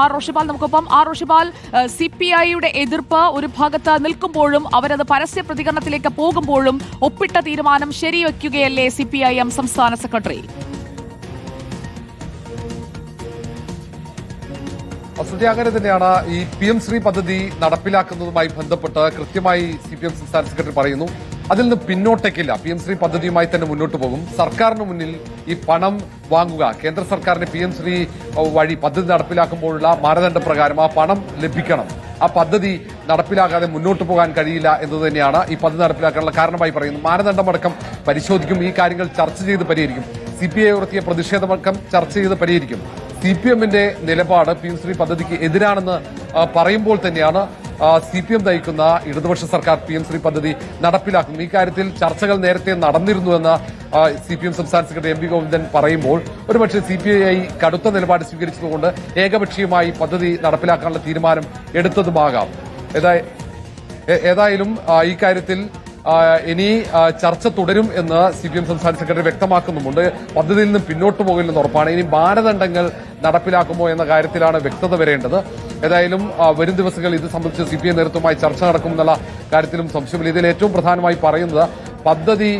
R Roshipal നമുക്കൊപ്പം. R Roshipal C P ഐയുടെ എതിർപ്പ് ഒരു ഭാഗത്ത് നിൽക്കുമ്പോഴും അവരത് പരസ്യ പ്രതികരണത്തിലേക്ക് പോകുമ്പോഴും ഒപ്പിട്ട തീരുമാനം ശരിവെക്കുകയല്ലേ സി പി ഐ എം സംസ്ഥാന സെക്രട്ടറി? വസുതി അങ്ങനെ തന്നെയാണ് ഈ പി എം ശ്രീ പദ്ധതി നടപ്പിലാക്കുന്നതുമായി ബന്ധപ്പെട്ട് കൃത്യമായി സി പി എം സംസ്ഥാന സെക്രട്ടറി പറയുന്നു. അതിൽ നിന്ന് പിന്നോട്ടേക്കില്ല. പി എം ശ്രീ പദ്ധതിയുമായി തന്നെ മുന്നോട്ട് പോകും. സർക്കാരിന് മുന്നിൽ ഈ പണം വാങ്ങുക. കേന്ദ്ര സർക്കാരിന്റെ പി എം ശ്രീ വഴി പദ്ധതി നടപ്പിലാക്കുമ്പോഴുള്ള മാനദണ്ഡ പ്രകാരം ആ പണം ലഭിക്കണം. ആ പദ്ധതി നടപ്പിലാക്കാതെ മുന്നോട്ട് പോകാൻ കഴിയില്ല എന്ന് തന്നെയാണ് ഈ പദ്ധതി നടപ്പിലാക്കാനുള്ള കാരണമായി പറയുന്നത്. മാനദണ്ഡമടക്കം പരിശോധിക്കും. ഈ കാര്യങ്ങൾ ചർച്ച ചെയ്ത് പരിഹരിക്കും. സി പി ഐ ഉയർത്തിയ പ്രതിഷേധമടക്കം ചർച്ച ചെയ്ത് പരിഹരിക്കും. സി പി എമ്മിന്റെ നിലപാട് പി എം ശ്രീ പദ്ധതിക്ക് എതിരാണെന്ന് പറയുമ്പോൾ തന്നെയാണ് സി പി എം നയിക്കുന്ന ഇടതുപക്ഷ സർക്കാർ പി എം ശ്രീ പദ്ധതി നടപ്പിലാക്കും. ഇക്കാര്യത്തിൽ ചർച്ചകൾ നേരത്തെ നടന്നിരുന്നുവെന്ന് സി പി എം സംസ്ഥാന സെക്രട്ടറി എം വി ഗോവിന്ദൻ പറയുമ്പോൾ ഒരുപക്ഷെ സി പി ഐ കടുത്ത നിലപാട് സ്വീകരിച്ചതുകൊണ്ട് ഏകപക്ഷീയമായി പദ്ധതി നടപ്പിലാക്കാനുള്ള തീരുമാനം എടുത്തതുമാകാം. ഏതാ- ഏതായാലും ഈ കാര്യത്തിൽ ഇനി ചർച്ച തുടരും എന്ന് സി പി എം സംസ്ഥാന സെക്രട്ടറി വ്യക്തമാക്കുന്നുമുണ്ട്. പദ്ധതിയിൽ നിന്നും പിന്നോട്ട് പോകില്ലെന്ന് ഉറപ്പാണ്. ഇനി മാനദണ്ഡങ്ങൾ നടപ്പിലാക്കുമോ എന്ന കാര്യത്തിലാണ് വ്യക്തത വരേണ്ടത്. ഏതായാലും വരും ദിവസങ്ങളിൽ ഇത് സംബന്ധിച്ച് സി പി ഐ നേതൃത്വമായി ചർച്ച നടക്കുമെന്നുള്ള കാര്യത്തിലും സംശയമില്ല. ഇതിൽ ഏറ്റവും പ്രധാനമായി പറയുന്നത് പദ്ധതി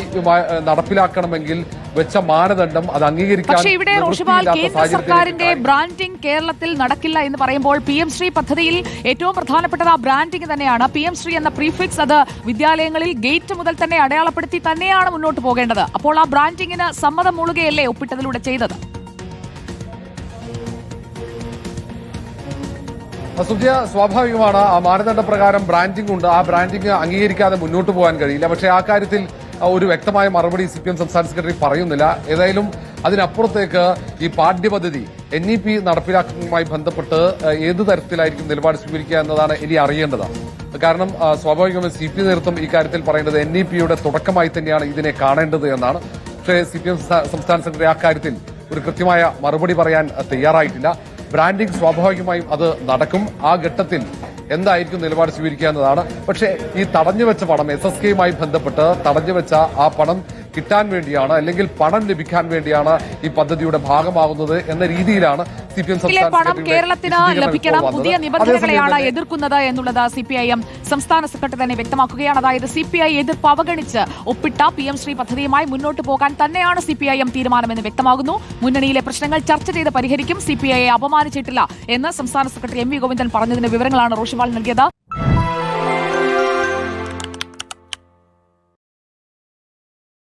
നടപ്പിലാക്കണമെങ്കിൽ വെച്ച മാനദണ്ഡം അത് അംഗീകരിക്കാൻ പക്ഷേ ഇവിടെ റോഷിപാൽ കേന്ദ്ര സർക്കാരിന്റെ ബ്രാൻഡിംഗ് കേരളത്തിൽ നടക്കില്ല എന്ന് പറയുമ്പോൾ പി എം ശ്രീ പദ്ധതിയിൽ ഏറ്റവും പ്രധാനപ്പെട്ടത് ആ ബ്രാൻഡിംഗ് തന്നെയാണ്. പി എം ശ്രീ എന്ന പ്രീഫിക്സ് അത് വിദ്യാലയങ്ങളിൽ ഗേറ്റ് മുതൽ തന്നെ അടയാളപ്പെടുത്തി തന്നെയാണ് മുന്നോട്ട് പോകേണ്ടത്. അപ്പോൾ ആ ബ്രാൻഡിങ്ങിന് സമ്മതം മൂളുകയല്ലേ ഒപ്പിട്ടതിലൂടെ ചെയ്തത്? സുജയ സ്വാഭാവികമാണ്. ആ മാനദണ്ഡ പ്രകാരം ബ്രാൻഡിംഗ് ഉണ്ട്. ആ ബ്രാൻഡിംഗ് അംഗീകരിക്കാതെ മുന്നോട്ട് പോകാൻ കഴിയില്ല. പക്ഷേ ആ കാര്യത്തിൽ ഒരു വ്യക്തമായ മറുപടി സി പി എം സംസ്ഥാന സെക്രട്ടറി പറയുന്നില്ല. ഏതായാലും അതിനപ്പുറത്തേക്ക് ഈ പാഠ്യപദ്ധതി എൻ ഇ പി നടപ്പിലാക്കുന്നതുമായി ബന്ധപ്പെട്ട് ഏത് തരത്തിലായിരിക്കും നിലപാട് സ്വീകരിക്കുക എന്നതാണ് ഇനി അറിയേണ്ടത്. കാരണം സ്വാഭാവികമായും സി പി നേതൃത്വം ഇക്കാര്യത്തിൽ പറയേണ്ടത് എൻ ഇ പിയുടെ തുടക്കമായി തന്നെയാണ് ഇതിനെ കാണേണ്ടത് എന്നാണ്. പക്ഷേ സി പി എം സംസ്ഥാന സെക്രട്ടറി ആ കാര്യത്തിൽ ഒരു കൃത്യമായ മറുപടി പറയാൻ തയ്യാറായിട്ടില്ല. ബ്രാൻഡിംഗ് സ്വാഭാവികമായും അത് നടക്കും. ആ ഘട്ടത്തിൽ എന്തായിരിക്കും നിലപാട് സ്വീകരിക്കുക എന്നതാണ്. പക്ഷേ ഈ തടഞ്ഞുവെച്ച പണം എസ് എസ് കെയുമായി ബന്ധപ്പെട്ട് തടഞ്ഞുവെച്ച ആ പണം കിട്ടാൻ വേണ്ടിയാണ് അല്ലെങ്കിൽ പണം ലഭിക്കാൻ വേണ്ടിയാണ് ഈ പദ്ധതിയുടെ ഭാഗമാകുന്നത് എന്ന രീതിയിലാണ് സി പി എം ഇതിലെ പണം കേരളത്തിന് ലഭിക്കണം. പുതിയ നിബന്ധനകളെയാണ് എതിർക്കുന്നത് എന്നുള്ളത് സി പി ഐ എം സംസ്ഥാന സെക്രട്ടറി തന്നെ വ്യക്തമാക്കുകയാണ്. അതായത് സി പി ഐ എതിർപ്പ് അവഗണിച്ച് ഒപ്പിട്ട പി എം ശ്രീ പദ്ധതിയുമായി മുന്നോട്ട് പോകാൻ തന്നെയാണ് സി പി ഐ എം തീരുമാനമെന്ന് വ്യക്തമാകുന്നു. മുന്നണിയിലെ പ്രശ്നങ്ങൾ ചർച്ച ചെയ്ത് പരിഹരിക്കും. സി പി ഐയെ അപമാനിച്ചിട്ടില്ല എന്ന് സംസ്ഥാന സെക്രട്ടറി എം വി ഗോവിന്ദൻ പറഞ്ഞതിന്റെ വിവരങ്ങളാണ് റോഷിവാൾ നൽകിയത്.